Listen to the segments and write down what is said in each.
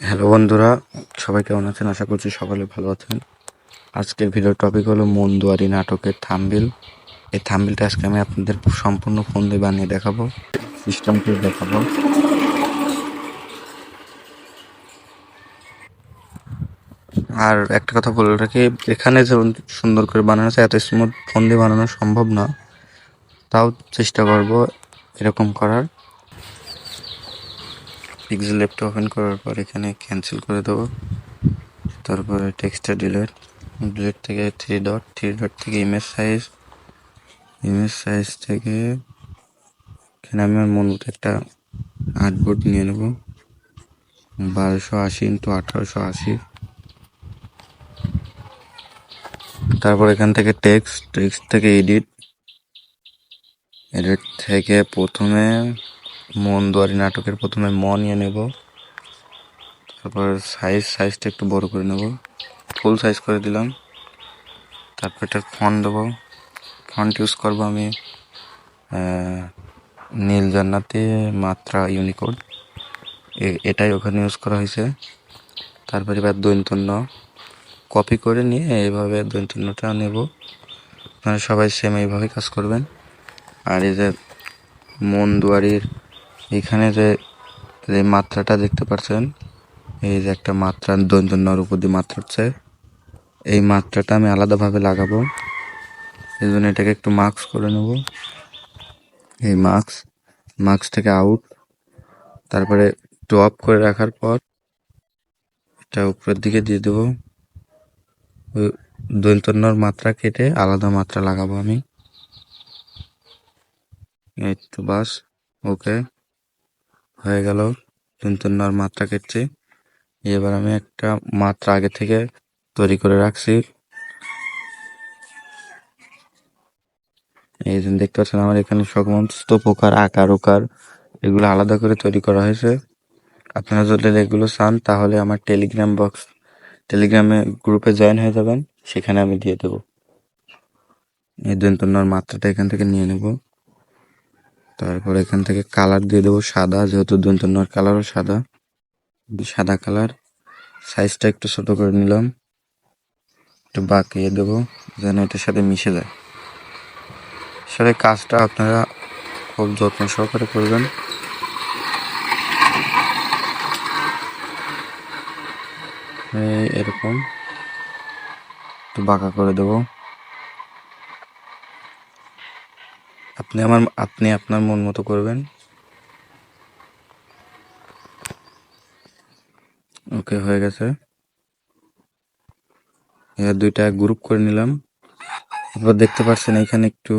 Hello বন্ধুরা, সবাই কেমন আছেন? আশা করছি সকলে ভালো আছেন। আজকের ভিডিওর টপিক হলো মন দুয়ারি নাটকের থাম্বিল। এই থাম্বিলটা আজকে আমি আপনাদের সম্পূর্ণ ফোন দিয়ে বানিয়ে দেখাবো। সিস্টেম করে দেখাবো। আর একটা কথা বলে রাখি, এখানে যেমন সুন্দর করে বানানো আছে, এত স্মুথ ফোন দিয়ে বানানো সম্ভব না। তাও চেষ্টা করব এরকম করার। পিক্সেল ল্যাপটপ ওপেন করার পর এখানে ক্যান্সেল করে দেবো। তারপরে টেক্সটটা ডিলেট। ডিলেট থেকে থ্রি ডট থ্রি ডট থেকে ইমেজ সাইজ ইমেজ সাইজ থেকে এখানে আমি আমার মন মতো একটা আর্টবোর্ড নিয়ে নেব। বারোশো আশি ইন্টু আঠারোশো আশি। তারপর এখান থেকে টেক্সট টেক্সট থেকে এডিট এডিট থেকে প্রথমে মন দুয়ারি নাটকের প্রথমে ম নিয়ে নেব। তারপর সাইজ সাইজটা একটু বড় করে নেব। ফুল সাইজ করে দিলাম। তারপর এটা ফন্ট দেবো। ফন্ট ইউজ করব আমি নীল জান্নাতে মাত্রা ইউনিকোড। এটাই ওখানে ইউজ করা হয়েছে। তারপর এবার দৈন্তন্য কপি করে নিয়ে এইভাবে দৈন্তন্যটা নেব। আপনারা সবাই সেম এইভাবে কাজ করবেন। আর এই যে মন দুয়ারির এখানে যে যে মাত্রাটা দেখতে পাচ্ছেন এই যে একটা মাত্রা দৈন্তন্যর উপর মাত্রা হচ্ছে। এই মাত্রাটা আমি আলাদাভাবে লাগাবো। এই জন্য এটাকে একটু মার্কস করে নেব। এই মার্কস মার্কস থেকে আউট তারপরে একটু অফ করে রাখার পর এটা উপরের দিকে দিয়ে দেবো। দৈন্তন্যর মাত্রা কেটে আলাদা মাত্রা লাগাবো আমি। তো বাস ওকে হয়ে গেল। দৈন্তন্যর মাত্রা কেটছি এবার আমি একটা মাত্রা আগে থেকে তৈরি করে রাখছি। এই যে দেখতে পাচ্ছেন আমার এখানে সমস্ত প্রকার আকার ওকার এগুলো আলাদা করে তৈরি করা হয়েছে। আপনারা যদি এগুলো চান তাহলে আমার টেলিগ্রাম বক্স টেলিগ্রামে গ্রুপে জয়েন হয়ে যাবেন। সেখানে আমি দিয়ে দেবো। এই দন্তন্যর মাত্রাটা এখান থেকে নিয়ে নেব। তারপর এখান থেকে কালার দিয়ে দেবো সাদা, যেহেতু দন্তন্যর কালারও সাদা। সাদা কালার সাইজটা একটু ছোট করে নিলাম। একটু বাঁকিয়ে দেবো, যেন এটার সাথে মিশে যায়। আসলে কাজটা আপনারা খুব যত্ন সহকারে করবেন। এরকম। একটু বাঁকা করে দেবো। আপনি আমার, আপনি আপনার মন মতো করবেন। ওকে, হয়ে গেছে। এবার দুইটা গ্রুপ করে নিলাম। এবার দেখতে পাচ্ছেন এখানে একটু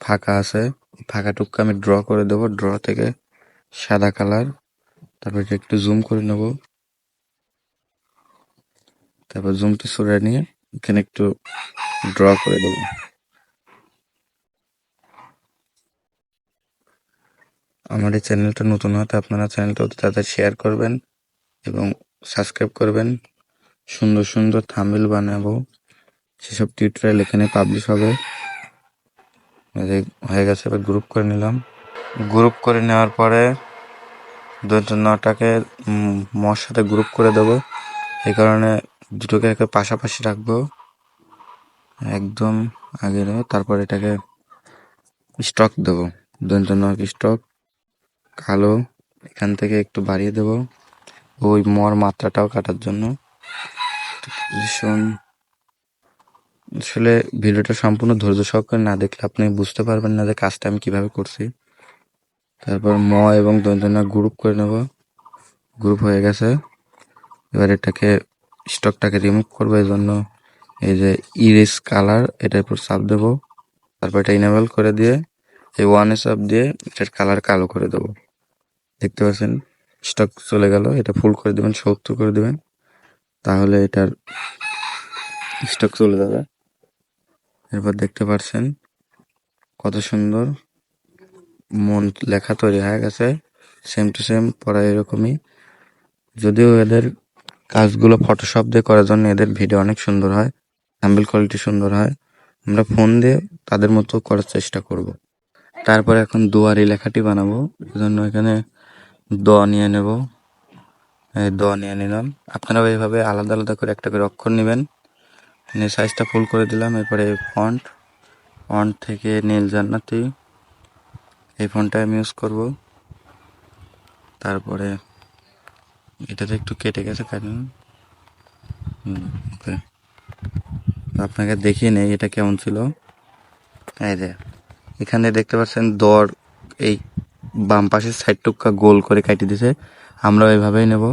ফাঁকা আছে। ফাঁকা ফাঁকাটুকু আমি ড্র করে দেবো। ড্র থেকে সাদা কালার তারপর একটু জুম করে নেব। তারপর জুমটা সরে নিয়ে এখানে একটু ড্র করে দেবো। আমার এই চ্যানেলটা নতুন হতে আপনারা চ্যানেলটা অতি তাড়াতাড়ি শেয়ার করবেন এবং সাবস্ক্রাইব করবেন। সুন্দর সুন্দর থাম্বনেল বানাবো। সেসব টিউটোরিয়াল এখানে পাবলিশ হবে। হয়ে গেছে, এবার গ্রুপ করে নিলাম। গ্রুপ করে নেওয়ার পরে দৈন্তন্যটাকে মর সাথে গ্রুপ করে দেবো। এই কারণে দুটোকে একে পাশাপাশি রাখব। একদম আগে দেবো তারপর এটাকে স্টক দেবো। দৈন্তন্যক স্টক কালো, এখান থেকে একটু বাড়িয়ে দেবো। ওই মর মাত্রাটাও কাটার জন্য। ভীষণ। আসলে ভিডিওটা সম্পূর্ণ ধৈর্য সহকারে না দেখলে আপনি বুঝতে পারবেন না যে কাজটা আমি কীভাবে করছি। তারপর ম এবং দন্তন্য গ্রুপ করে নেব। গ্রুপ হয়ে গেছে। এবার এটাকে স্টকটাকে রিমুভ করব এই জন্য এই যে ইরেস কালার, এটার উপর চাপ দেবো। তারপর এটা ইনেবল করে দিয়ে, এই ওয়ানে চাপ দিয়ে এটার কালার কালো করে দেবো। দেখতে পাচ্ছেন স্টক চলে গেল, এটা ফুল করে দেবেন, সত্তর করে দেবেন, তাহলে এটার স্টক চলে যাবে। এরপর দেখতে পাচ্ছেন, কত সুন্দর মন লেখা তৈরি হয়ে গেছে সেম টু সেম পড়া এরকমই। যদিও এদের কাজগুলো ফটোশপ দিয়ে করার জন্য এদের ভিডিও অনেক সুন্দর হয় হ্যাম্বেল কোয়ালিটি সুন্দর হয়, আমরা ফোন দিয়ে তাদের মতো করার চেষ্টা করব। তারপরে এখন দুয়ারি লেখাটি বানাবো, এজন্য এখানে দ নিয়ে নেব। এই দ নিয়ে নিলাম। আপনারাও এইভাবে আলাদা আলাদা করে একটা করে অক্ষর নেবেন। নিয়ে সাইজটা ফুল করে দিলাম। এরপরে ফন্ট ফন্ট থেকে নীল জান্নাতি। এই ফন্টটা আমি ইউজ করব। তারপরে এটাতে একটু কেটে গেছে কারণ আপনাকে দেখিয়ে নেই এটা কেমন ছিল। এই যে, এখানে দেখতে পাচ্ছেন দর এই বাম পাশের সাইড টুকা গোল করে কাটি দিছে। আমরা এইভাবেই নেব।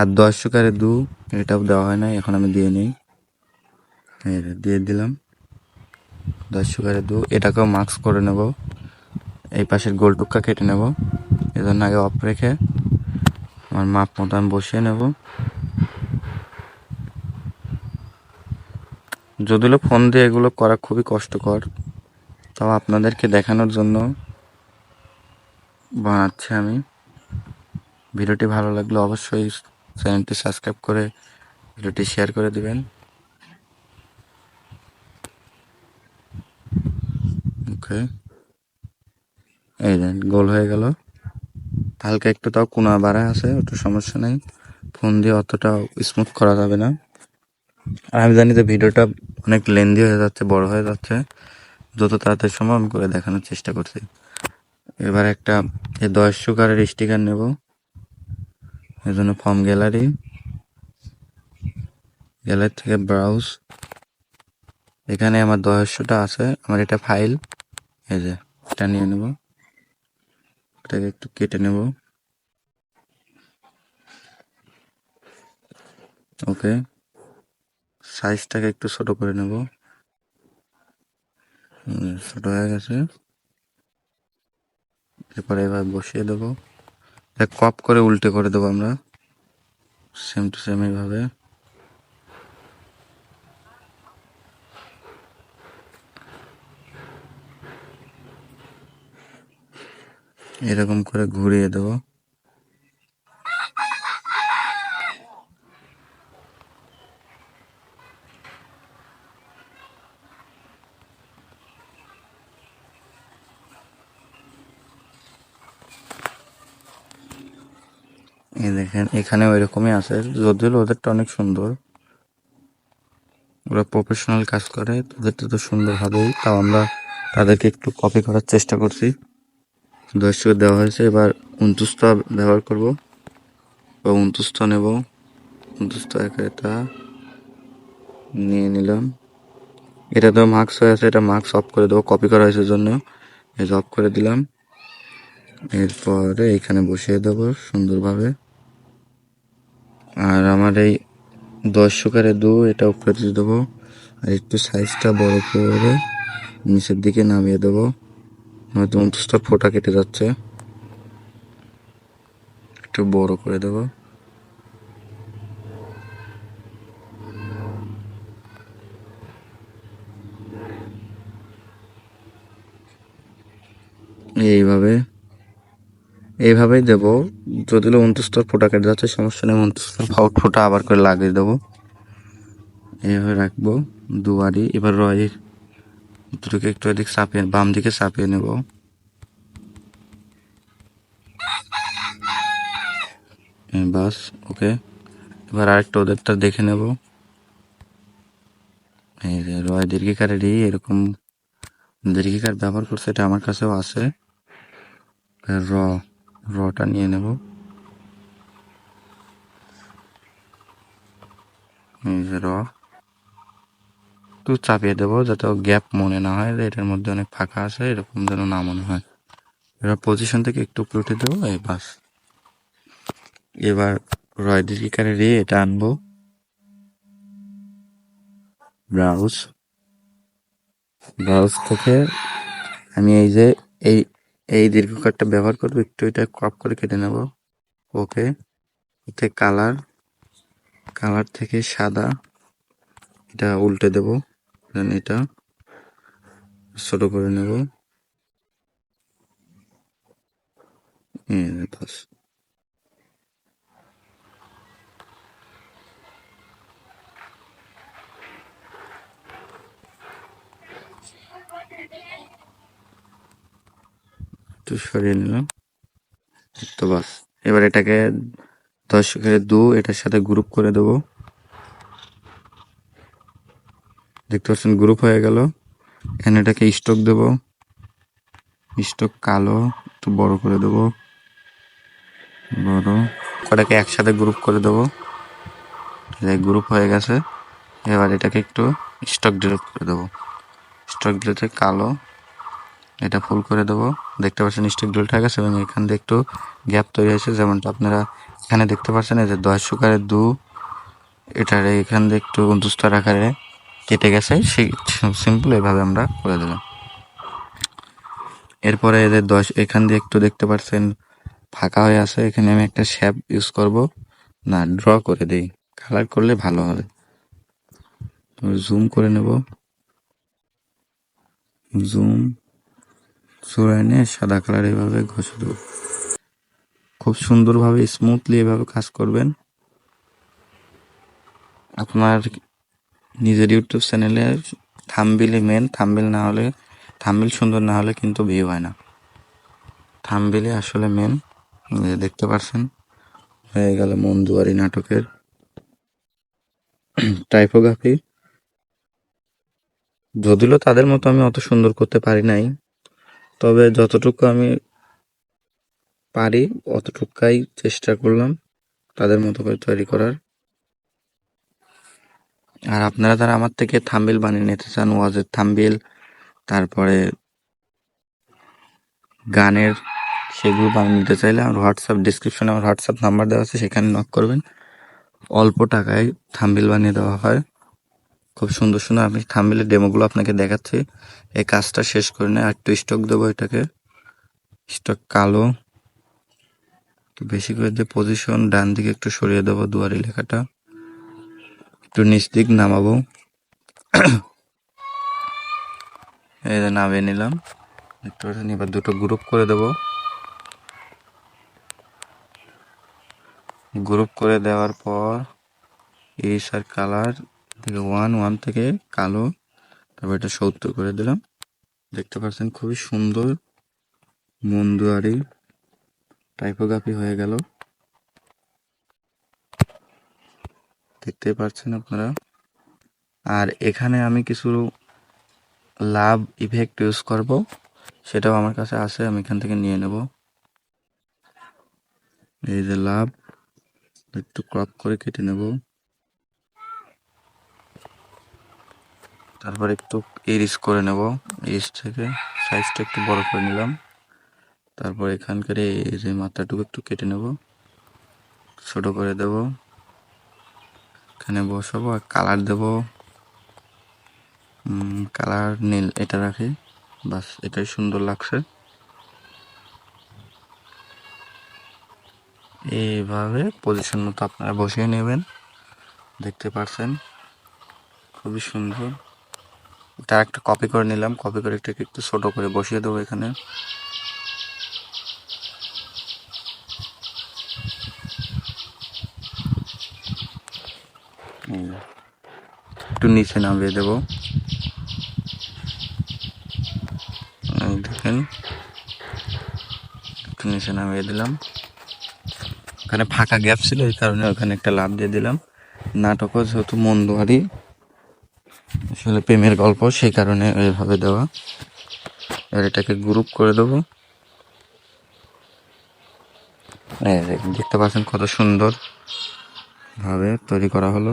আর দশ সুকারে দু, এটাও দেওয়া হয় না এখন আমি দিয়ে নিই। দিয়ে দিলাম। দশ সুকারে দু, এটাকেও মাস্ক করে নেব। এই পাশের গোল টুকা কেটে নেব। এজন্য আগে অফ রেখে আমার মাপ মতো আমি বসিয়ে নেব। যদিও ফোন দিয়ে এগুলো করা খুবই কষ্টকর, তাও আপনাদেরকে দেখানোর জন্য বানাচ্ছি আমি। ভিডিওটি ভালো লাগলে অবশ্যই চ্যানেলটি সাবস্ক্রাইব করে ভিডিওটি শেয়ার করে দিবেন। ওকে। এই দেন গোল হয়ে গেল। হালকা একটু তাও কোনা বাড়া আছে, ওটা সমস্যা নেই। ফোন দিয়ে অতটা স্মুথ করা যাবে না। আর আমি জানি যে ভিডিওটা অনেক লেন্দি হয়ে যাচ্ছে, বড় হয়ে যাচ্ছে। যত তাড়াতাড়ি সম্ভব আমি করে দেখানোর চেষ্টা করছি। এবার একটা দশ সুগারের স্টিকার নেব। এই জন্য ফর্ম গ্যালারি গ্যালারি থেকে ব্রাউজ এখানে আমার দশশোটা আছে, আমার এটা ফাইল এই যে, এটা নিয়ে নেব। এটাকে একটু কেটে নেব। ওকে সাইজটাকে একটু ছোট করে নেব। ছোট হয়ে গেছে। এরপরে এবার বসিয়ে দেবো। কপ করে উল্টে করে দেবো আমরা। সেম টু সেম এইভাবে। এরকম করে ঘুরিয়ে দেবো। এই দেখেন এখানে ওইরকমই আছে, যদিও ওদেরটা অনেক সুন্দর। ওরা প্রফেশনাল কাজ করে ওদেরটা তো সুন্দর হবেই তাও আমরা তাদেরকে একটু কপি করার চেষ্টা করছি। দর্শক, দেওয়া হয়েছে, এবার উনতুস্তা ব্যবহার করব। বা উনতুস্তা নেব। উনতুস্তা এটা নিয়ে নিলাম। এটা তো মার্কস হয়ে আছে, এটা মার্কস অফ করে দেবো কপি করা হয়েছে জন্য। এই অফ করে দিলাম। এরপরে এইখানে বসিয়ে দেবো সুন্দরভাবে। আর আমার এই দশ সুকারে দু এটা উপরে দিয়ে দেবো। আর একটু সাইজটা বড় করে নিচের দিকে নামিয়ে দেবো। নয়তো উনত্রিশটা ফোটা কেটে যাচ্ছে। একটু বড় করে দেবো। এইভাবে এইভাবেই দেবো। যদি উনত্রিশটার ফোটা কেটে যাচ্ছে, সমস্যা নেই উনত্রিশটার ফাউট ফোটা আবার করে লাগিয়ে দেবো। এইভাবে রাখব, দুয়ারি। এবার রয়ের দুটোকে একটু এদিক চাপিয়ে, বাম দিকে চাপিয়ে নেব। বাস, ওকে। এবার আরেকটা ওদেরটা দেখে নেব। এই যে রয় দীর্ঘিকারেরই এরকম দীর্ঘিকার ব্যবহার করছে, এটা আমার কাছেও আছে। র। রটা নিয়ে নেব। এই যে র একটু চাপিয়ে দেবো যাতে গ্যাপ মনে না হয়, এটার মধ্যে অনেক ফাঁকা আছে, এরকম যেন না মনে হয়। এবার পজিশন থেকে একটু উপরে উঠে দেবো, এই বাস। এবার রয় দীর্ঘিকারে রে এটা আনব। ব্রাউজ। ব্রাউজ থেকে আমি এই যে, এই এই দীর্ঘ কার্ডটা ব্যবহার করব, একটু এটা ক্রপ করে কেটে নেব। ওকে ওতে কালার কালার থেকে সাদা, এটা উল্টে দেব দেন এটা ছোট করে নেব। একটু সরিয়ে নিলাম। তো বাস, এবার এটাকে দর্শকের দু, এটার সাথে গ্রুপ করে দেবো। দেখতে পাচ্ছেন গ্রুপ হয়ে গেল। এখানে এটাকে স্টক দেব। স্টক কালো, একটু বড় করে দেব। বড়। কটাকে একসাথে গ্রুপ করে দেবো। গ্রুপ হয়ে গেছে। এবার এটাকে একটু স্টক ডিলিট করে দেবো। স্টক ডিলিটে কালো। এটা ফুল করে দেবো। দেখতে পাচ্ছেন স্টিক ডিলিট গেছে এবং এখান দিয়ে একটু গ্যাপ তৈরি হয়েছে। যেমনটা আপনারা এখানে দেখতে পাচ্ছেন, এই যে দশ সুকারের দু, এটার এখান দিয়ে একটু দুস্তার আকারে কেটে গেছে। সেই সিম্পল এভাবে আমরা করে দিলাম। এরপরে এদের দশ এখান দিয়ে একটু দেখতে পাচ্ছেন ফাঁকা হয়ে আছে। এখানে আমি একটা শ্যাপ ইউজ করব। না ড্র করে দিই। কালার করলে ভালো হবে। জুম করে নেব। জুম সরাই নিয়ে সাদা কালার এভাবে ঘষে দেবো। খুব সুন্দরভাবে স্মুথলি এভাবে কাজ করবেন। আপনার নিজের ইউটিউব চ্যানেলে থামবিলই মেন থামবিল না হলে, থামবিল সুন্দর না হলে কিন্তু ভিউ হয় না। থামবিলে আসলে মেন দেখতে পাচ্ছেন, হয়ে গেল মন্দুয়ারি নাটকের টাইপোগ্রাফি যদিও তাদের মতো আমি অত সুন্দর করতে পারি নাই তবে যতটুকু আমি পারি, অতটুকাই চেষ্টা করলাম তাদের মতো করে তৈরি করার। আর আপনারা তারা আমার থেকে থাম্বিল বানিয়ে নিতে চান, ওয়াজের থাম্বিল, তারপরে গানের সেগুলো বানিয়ে নিতে চাইলে আমার হোয়াটসঅ্যাপ ডিসক্রিপশনে আমার হোয়াটসঅ্যাপ নাম্বার দেওয়া আছে, সেখানে নক করবেন। অল্প টাকায় থাম্বিল বানিয়ে দেওয়া হয়। খুব সুন্দর সুন্দর আমি থাম্বিলের ডেমোগুলো আপনাকে দেখাচ্ছি। এই কাজটা শেষ করে নেয় একটু স্টক দেবো এটাকে। স্টক কালো। একটু বেশি করে দিয়ে পজিশন ডান দিকে একটু সরিয়ে দেবো দুয়ারি লেখাটা। একটু নিচ দিক নামাবো। এই যে নামিয়ে নিলাম। একটু এবার দুটো গ্রুপ করে দেব। গ্রুপ করে দেওয়ার পর, এই সার কালার থেকে ওয়ান ওয়ান থেকে কালো, তারপর এটা সত্তর করে দিলাম। দেখতে পাচ্ছেন খুবই সুন্দর মন্দুয়ারি টাইপোগ্রাফি হয়ে গেল। দেখতে পাচ্ছেন আপনারা? আর এখানে আমি কিছু লাভ ইফেক্ট ইউজ করব, সেটাও আমার কাছে আছে, আমি এখান থেকে নিয়ে নেব। এই যে লাভ একটু ক্রপ করে কেটে নেব। তারপর একটু ইরিস করে নেব। ইরিস থেকে সাইজটা একটু বড় করে নিলাম। তারপর এখানকার এই যে মাথাটুকু একটু কেটে নেব। ছোট করে দেব। এখানে বসাবো আর কালার দেব। কালার নীল এটা রাখি। বাস, এটাই সুন্দর লাগছে। এইভাবে পজিশন মতো আপনারা বসিয়ে নেবেন। দেখতে পাচ্ছেন? খুবই সুন্দর। এটা একটা কপি করে নিলাম। কপি করে এটাকে একটু ছোট করে বসিয়ে দেবো এখানে। একটু নিচে নামিয়ে দেবো। দেখেন, একটু নিচে নামিয়ে দিলাম। ওখানে ফাঁকা গ্যাপ ছিল, এই কারণে ওখানে একটা লাভ দিয়ে দিলাম। নাটকও যেহেতু মন্দুয়ারি আসলে প্রেমের গল্প সেই কারণে এইভাবে দেওয়া। এবার এটাকে গ্রুপ করে দেবো। দেখতে পাচ্ছেন কত সুন্দর ভাবে তৈরি করা হলো।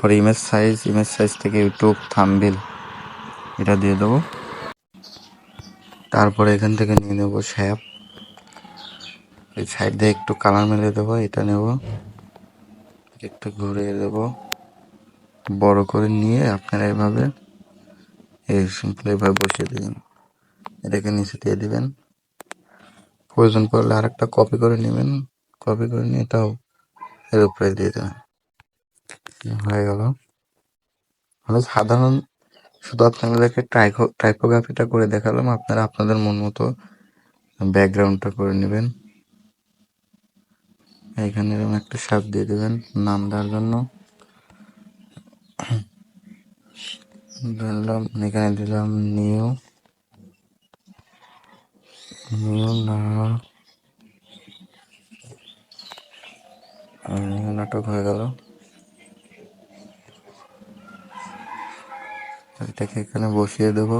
পরে ইমেজ সাইজ ইমেজ সাইজ থেকে ইউটিউব থামবিল এটা দিয়ে দেবো। তারপরে এখান থেকে নিয়ে নেব শ্যাপ এই সাইড দিয়ে একটু কালার মেলে দেবো, এটা নেব। একটু ঘুরিয়ে দেবো। বড় করে নিয়ে আপনারা এভাবে এই সিম্পল এভাবে বসিয়ে দেবেন। এটাকে নিচে দিয়ে দিবেন। প্রয়োজন পড়লে আরেকটা কপি করে নেবেন। কপি করে নিয়ে এটাও এর উপরে দিয়ে দেবেন। হয়ে গেল। মানে সাধারণ শুধু আপনাদেরকে ট্রাইকো টাইপোগ্রাফিটা করে দেখালাম। আপনারা আপনাদের মন মতো ব্যাকগ্রাউন্ডটা করে নেবেন। এখানে এরকম একটা সাপ দিয়ে দেবেন নাম দেওয়ার জন্য। দিলাম এখানে দিলাম নিউ নিউ নাটক হয়ে গেল। এটাকে এখানে বসিয়ে দেবো।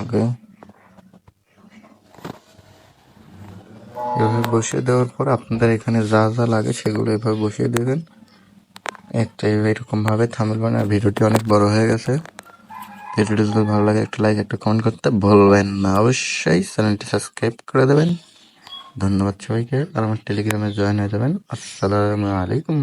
ওকে এভাবে বসিয়ে দেওয়ার পর আপনাদের এখানে যা যা লাগে সেগুলো এভাবে বসিয়ে দেবেন। একটা এরকমভাবে থামেল বানায় ভিডিওটি অনেক বড় হয়ে গেছে। ভিডিওটি যদি ভালো লাগে একটা লাইক, একটা কমেন্ট করতে ভুলবেন না। অবশ্যই চ্যানেলটি সাবস্ক্রাইব করে দেবেন। ধন্যবাদ সবাইকে। আর আমার টেলিগ্রামে জয়েন হয়ে যাবেন। আসসালামু আলাইকুম।